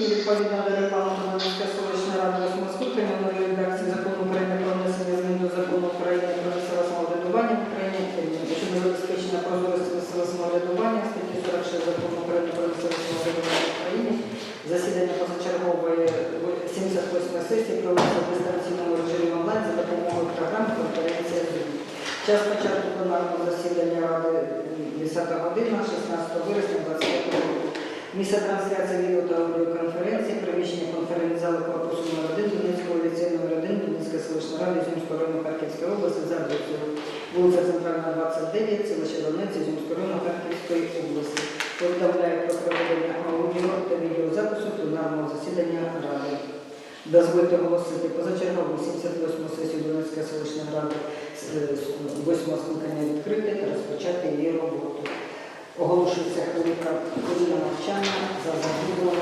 Відповідно до регламенту Донецької селищної ради восьмого скликання в редакції закону України про внесення змін до закону України про місцеве самоврядування в Україні щодо забезпечення прозорості місцевого самоврядування статті 46 закону України про місцеве самоврядування в Україні. Засідання позачергової 78 сесії проводиться в дистанційному режимі онлайн за допомогою програми конференція Zoom. Час початку пленарного засідання Ради 10 година 16 вересня 25 року. Місце трансляції відео та аудіоконференції, приміщення конференц-зали корпусу номер 1 Донецького ліцею номер 1 Донецької селищної ради Зюмського району Харківської області за адресою вулиця Центральна, 29, селище Донець, Зюмського району Харківської області. Повідомляє про проведення аудіо та відеозапису пленарного засідання Ради. Дозвольте оголосити позачергову 78 сесію Донецької селищної ради з 8 скликання відкрити та розпочати її роботу. Оголошується хвилинка хвилина навчання за загубленням.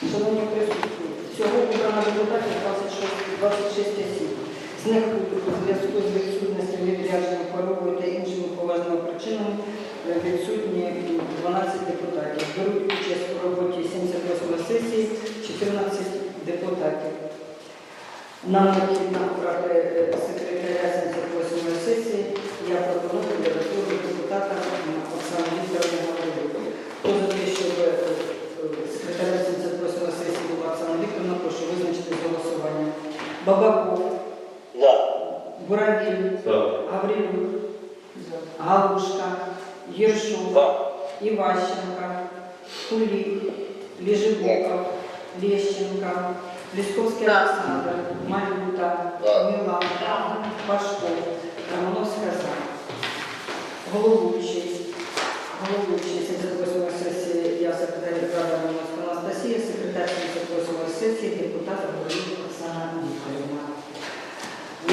Шановні присутні, всього обрано депутатів 26, 26 осіб. З них у зв'язку з відсутністю відрядження хворобою та іншими поважними причинами е, відсутні 12 депутатів. Беруть участь у роботі 78 сесії 14 депутатів. Нам необхідно обрати е, секретаря 78 сесії. Я пропоную кандидатуру депутата Оксану Вікторовну Гаврилюк. Хто за те, щоб е, секретарем 78 сесії була Оксана Вікторовна, прошу визначити голосування. Бабаков, За. Буравіль, За. Гаврилюк, Галушка, Єршов, За. Іващенка, Кулік, Ліжибоков, Лещенко, Лісковський Олександр, Малюта, Да. Мілан, Пашко, Романовська за. Головуючий, головуючий 78 сесії, я секретар Рада Романовська Анастасія, секретар 78 сесії, депутат Горіль Світлана Вікторівна.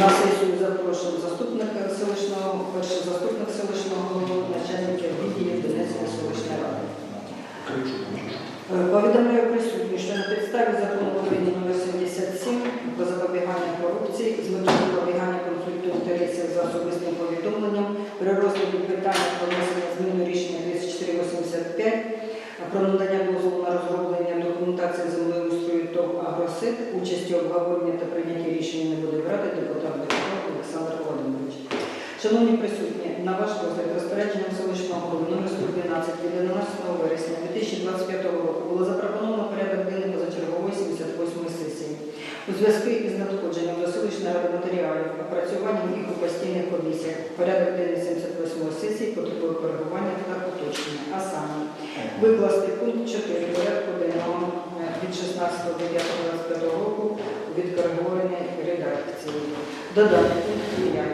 На сесію запрошуємо заступника селищного, перший заступник селищного голови, начальника відділів Донецької селищної ради. Повідомляю присутню, що на підставі закону України номер 77 про запобігання корупції з метою запобігання конфлікту інтересів за особистим повідомленням при розгляді питання про внесення зміни рішення 2485 про надання дозволу на розроблення документації землею Василь. Участі в обговоренні та прийнятті рішення не буде брати депутат Бачков Олександр Володимирович. Шановні присутні, на ваш розгляд розпорядженням селищного голови номер 112 від 11 вересня 2025 року було запропоновано порядок денний позачергової 78 сесії. У зв'язку із надходженням до селищної ради матеріалів, опрацюванням їх у постійних комісіях, порядок денний 78 сесії потребує коригування та уточнення. А саме, викласти пункт 4 порядку денного від 16.09.25 року відкоригованій редакції. Додати пункт 5.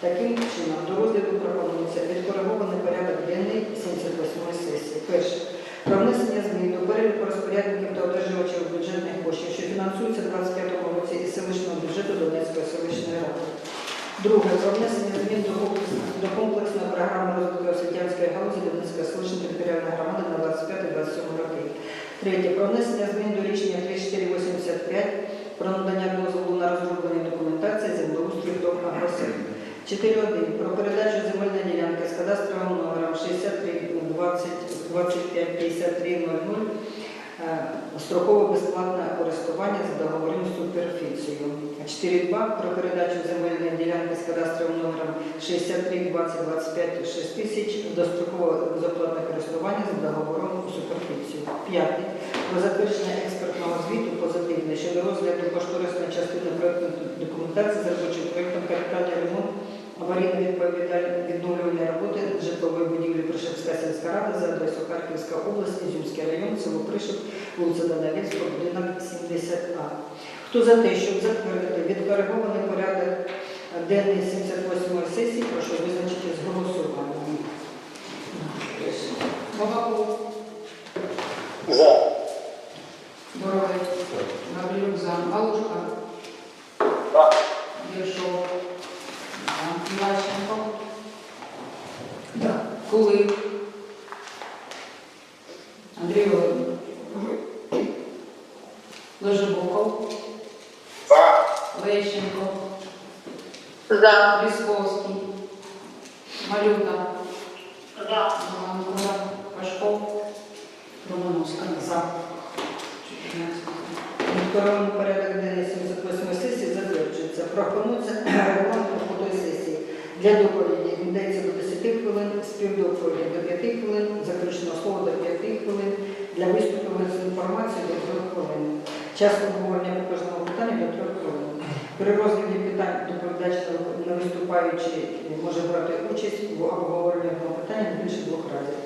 Таким чином, до розгляду пропонується відкоригований порядок денний 78 сесії. Перше. Про внесення змін до переліку розпорядників та одержувачів бюджетних коштів, що фінансуються в 25 році із селищного бюджету Донецької селищної ради. Друге. Про внесення змін до комплексної програми розвитку освітянської галузі Донецької селищної територіальної громади на 25-27 роки. Третє. Про внесення змін до рішення 3485 про надання дозволу на розроблення документації землеустрою до агросив. 4.1. Про передачу земельної ділянки з кадастровим номером 63 20 25 53 00 е, строково безплатне користування за договором з суперфіцією. 4.2. Про передачу земельної ділянки з кадастровим номером 63 20 25 6 тисяч достроково безоплатне користування за договором суперфіцію. 5. Про затвердження експертного звіту позитивне щодо розгляду кошторисної частини проєктної документації з робочим проєктом капітальний ремонт аварійно відповідальні відновлювальні роботи житлової будівлі Пришепська сільська рада за адресою Харківська область, Ізюмський район, село Пришеп, вулиця Донавецька, будинок 70А. Хто за те, щоб затвердити відкоригований порядок денний 78-ї сесії, прошу визначити з голосуванням. Бабаков, За. Боровий, Гаврилюк за, Галушка, За. Єршов, за, Іващенко, да. Кулик, Андрій Володимирович, Лежебоков, За. Лещенко, За. Лісковський, Малюта, За. Іванко, Пашков, Романовська. За. Відкоригований порядок денний 78 сесії затверджується. Пропонується регламент роботи сесії. Для доповіді йдеться до 10 хвилин, співдоповіді до 5 хвилин, заключного слова до 5 хвилин, для виступів з інформацією до 3 хвилин. Час обговорення по кожному питанню до 3 хвилин. При розгляді питань доповідач не виступаючи може брати участь в обговоренні одного питання не більше двох разів.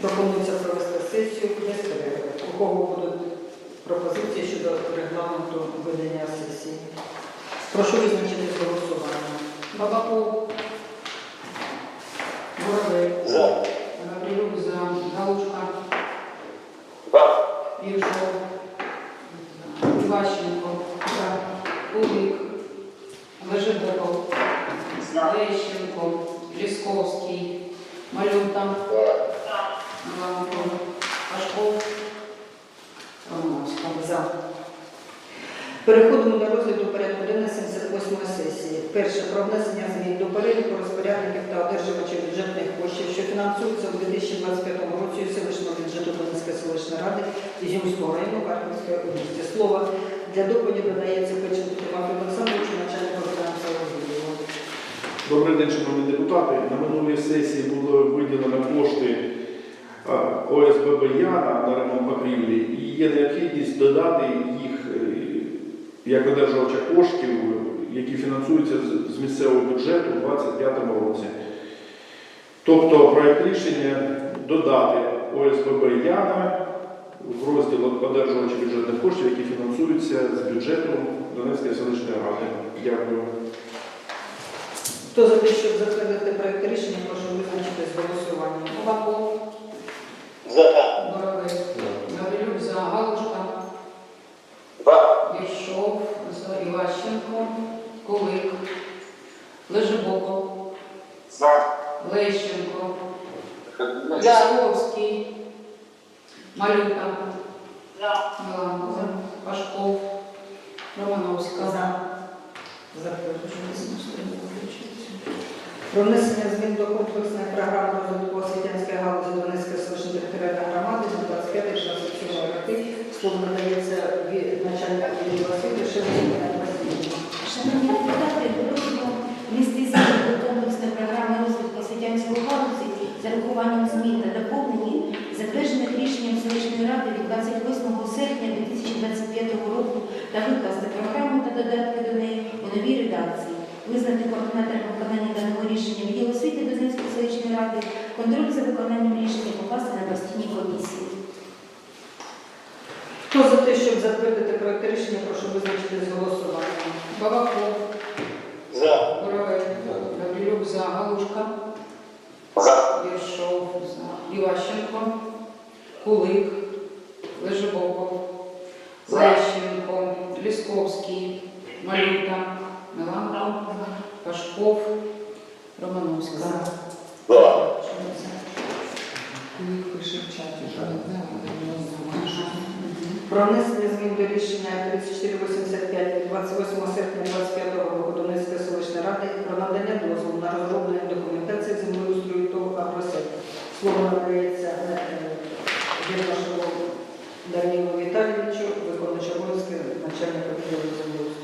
Пропонується провести сесію без перерви. У кого будуть пропозиції щодо регламенту ведення сесії? Прошу визначити голосування. Бабаков, Боровий, За. Гаврилюк за, Галушка, За. Єршов, Іващенко, за, Кулик, Лежебоков, Лещенко, Лісковський, Малюта, Іванко, Пашков, Романовська. За. Переходимо до розгляду порядку денного 78 сесії. Перше про внесення змін до переліку розпорядників та одержувачів бюджетних коштів, що фінансуються у 2025 році селищного бюджету Донецької селищної ради Ізюмського району Харківської області. Слово для доповіді додається Печенку Тимофію Олександровичу, начальнику фінансового відділу. Добрий день, шановні депутати. На минулій сесії було виділено кошти ОСББ Яна на ремонт покрівлі і є необхідність додати їх як одержувача коштів, які фінансуються з- місцевого бюджету у 2025 році. Тобто проект рішення додати ОСББ Яна в розділ одержувачі бюджетних коштів, які фінансуються з бюджету Донецької селищної ради. Дякую. Хто за те, щоб затвердити проект рішення, прошу визначити з голосуванням. Бабаков, За. Боровий, Іващенко, Кулик, Лежебоков, За. Лещенко, Лісковський, Малюта, Іванко, Пашков, Романовська. За. Про внесення змін до комплексної програми розвитку освітянської галузі Донецької селищної територіальної громади на 25 67 роки слово надається від начальника відділу. Шановні депутати, дорожньо місті зміни до комплексної програми розвитку освітянського галузі з урахуванням змін та доповнені, затверджених рішенням селищної ради від 28 серпня 2025 року та викласти програму та додатки до неї у новій редакції, визнати координатором виконання даного рішення відділу освіти Донецької селищної ради, контроль за виконанням рішення покласти на постійній комісії. Хто за те, щоб затвердити проект рішення, прошу визначитись голосуванням. Балаков, За. Боровик, Гаврилюк за, Галушка, За. Єршов за, Іващенко, Кулик, Лежебоков, Лещенко, Лісковський, Малюта, Меланко, Пашков, Романовська. За. Про внесення змін до рішення 3485 від 28 серпня 25 року Донецької селищної ради про надання дозволу на розроблення документації землеустрою ТОВ «Агросет». Слово надається Єрмашеву Данилу Віталійовичу, виконуючи обов'язки начальника відділу землеустрою.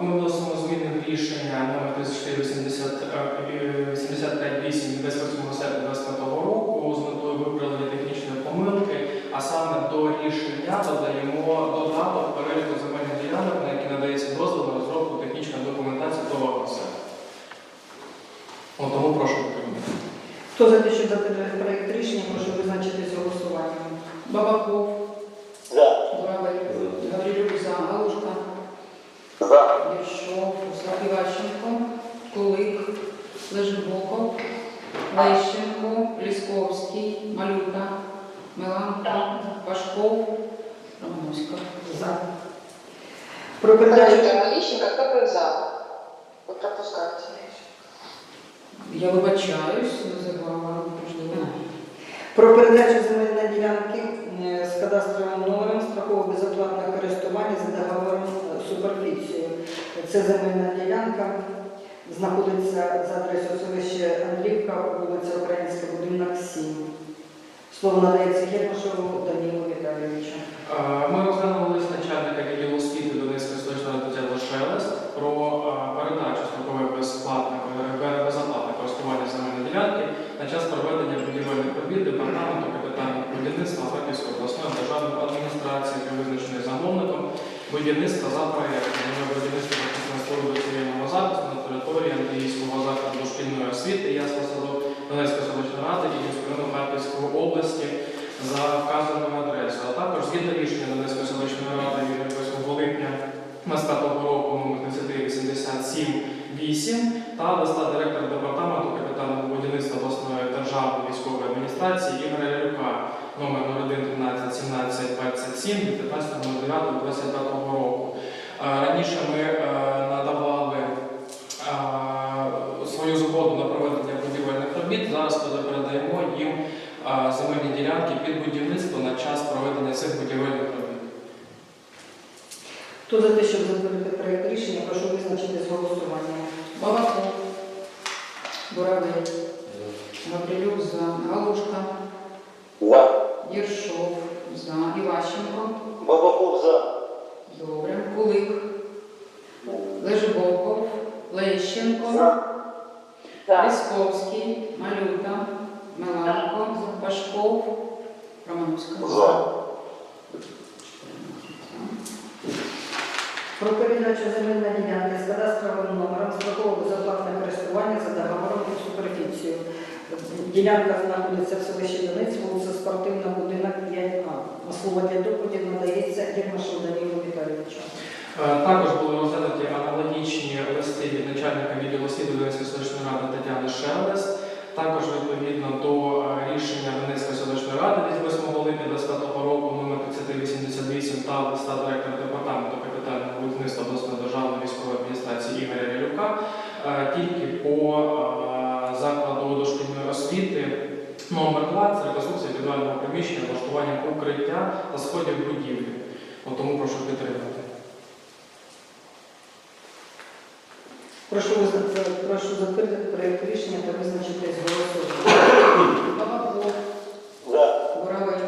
Ми вносимо зміни в рішення номер 3485 від 28 серпня 2025 року з метою виправлення технічної помилки, а саме до рішення додаємо додаток переліку земельних ділянок, на які надається дозвіл на розробку технічної документації до ОСЕ. Тому прошу підтримати. Хто за те, щоб затвердити проект рішення, прошу визначитись голосуванням. Бабаков, За. Боровик, Гаврилюк за, Галушка, За. Єршов Іващенко, Кулик, Лежебоков, Лещенко, Лісковський, Малюта, Меланко, Пашков, Романовська. За. Про передачу Подождите, Лещенко, кто был за? Вы пропускаете. Я вибачаюсь, називала можливо. Про передачу земельної ділянки е, з кадастровим номером страхового безоплатного користування за договором суперфіцією. Це земельна ділянка знаходиться за адресою селища Андрівка, вулиця Українська, будинок 7. Слово надається Гермашову Данілу Віталійовичу. 25 року номер 3387 та листа директора департаменту капітального будівництва обласної державної військової адміністрації Ігоря Лялюка номер 01 13 17 27 від 15.09.25 року. Е, Раніше ми е, надавали е, свою згоду на проведення будівельних робіт. Зараз передаємо їм земельні ділянки під будівництво на час проведення цих будівельних робіт. Хто за те, щоб затвердити проект рішення, прошу визначитись голосуванням. Бабаков, Боровик, Гаврилюк за, Галушка, За. Єршов за, Іващенко, Бабаков за. Добре, Кулик, Лежебоков, Лещенко, Лісковський, Малюта, Меланко, Пашков, Романовська. За. Про передачу земельної ділянки з кадастровим номером страхового безоплатного користування за договором про суперфіцію. Ділянка знаходиться в селищі Донець, вулиця Спортивна, будинок 5А. Слово для доповіді надається Гермашу Данілу Віталійовичу. Е, Також були розглянуті аналогічні листи від начальника відділу освіти Донецької селищної ради Тетяни Шелест. Також відповідно до е, рішення Донецької селищної ради від 8 липня 2025 року номер 3388 та листа директора департаменту капітального будівництва обласної державної військової адміністрації Ігоря Рялюка е, тільки по е, закладу дошкільної освіти номер 2 це реконструкція підвального приміщення, влаштування укриття та сходів будівлі. Тому прошу підтримати. Прошу, визна- прошу затвердити проект рішення та визначитись голосуванням. Бабаков, За. Боровик,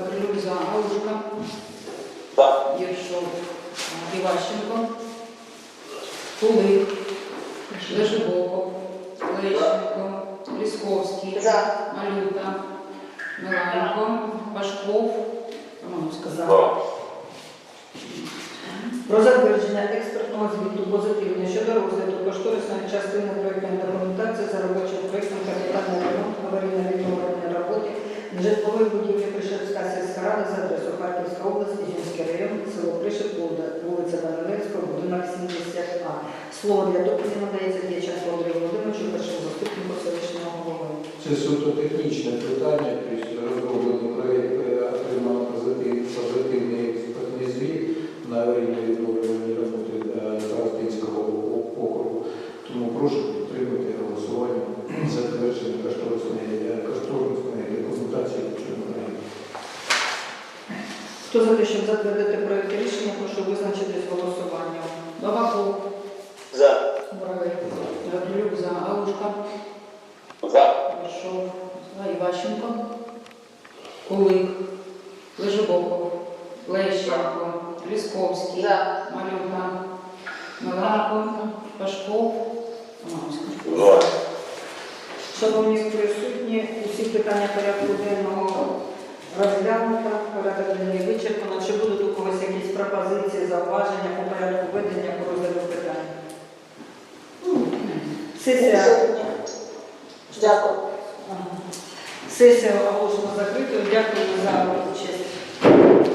Гаврилюк за, Галушка, За. Єршов, Іващенко, Кулик, Лежебоков, Лещенко, Лісковський, За. Малюта, Меланко, Пашков. За. Про затвердження експертного звіту позитивне щодо розгляду кошторисної частини проєктної документації за робочим проєктом капітальний ремонт аварійне відновлення роботи житлової будівлі Пришепська сільська рада за адресою Харківська область, Ізюмський район, село Пришеп, вулиця Данилецького, будинок 70А. Слово для доповіді надається Дяченко Андрію Володимировичу, першому заступнику селищного голови. Це суто технічне питання, тобто розроблений проєкт е, отримав позитив- позитивний експертний звіт на аварійні відновлювальні роботи е, Старостинського округу. Тому прошу підтримати голосування за завершення кошторисної е, кошторисної документації по цьому проєкту. Хто за те, щоб затвердити проєкт рішення, прошу визначитись голосуванням. Бабаков, За. Боровик, Гаврилюк за, Галушка, За. Ершов, за, Іващенко, Кулик, Лежебоков, Лещенко, Лісковський, За. Малюка, Миленко, Пашков. За. Шановні присутні, усі питання порядку денного розглянуто, порядок денний вичерпано. Чи будуть у когось якісь пропозиції, зауваження по порядку ведення по розгляду питань? Сесія, Дякую. Ага. Сесія оголошена закритою. Дякую за участь.